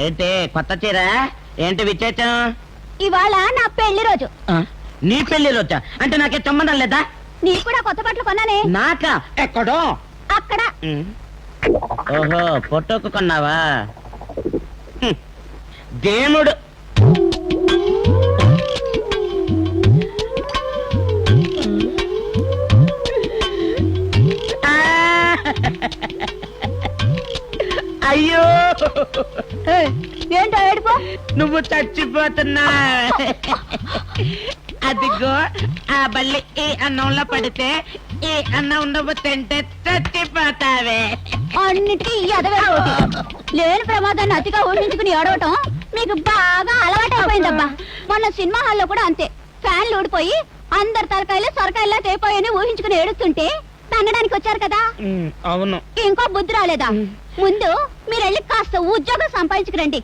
ఏంటి కొత్త చీర? ఏంటి విశేషం? ఇవాళ నా పెళ్ళి రోజు. ఆ, నీ పెళ్ళి రోజా? అంటే నాకే సంబంధం లేదా? నీ కూడా కొత్త బట్టలు కొన్నానే? నాకా? ఎక్కడో? అక్కడ. ఓహో ఫోటోకు కొన్నావా. దేవుడు అయ్యో! ఏంటో ఏడుపు? నువ్వు చచ్చిపోతున్నా. అదిగో ఆ బల్లి ఈ అన్నంలో పడితే ఈ అన్నం నువ్వు తింటే చచ్చిపోతావే. అన్నిటికీ లేని ప్రమాదాన్ని అతిగా ఊహించుకుని ఏడవటం మీకు బాగా అలవాటైపోయిందబ్బా మొన్న సినిమా హాల్లో కూడా అంతే. ఫ్యాన్లు ఊడిపోయి అందరి తలకాయలు సొరకాయలా తేపోయని ఊహించుకుని ఏడుస్తుంటే తన్నడానికి వచ్చారు కదా? అవును. ఇంకో బుద్ధి రాలేదా? ముందు మీరెళ్ళి కాస్త ఉద్యోగం సంపాదించుకురండి.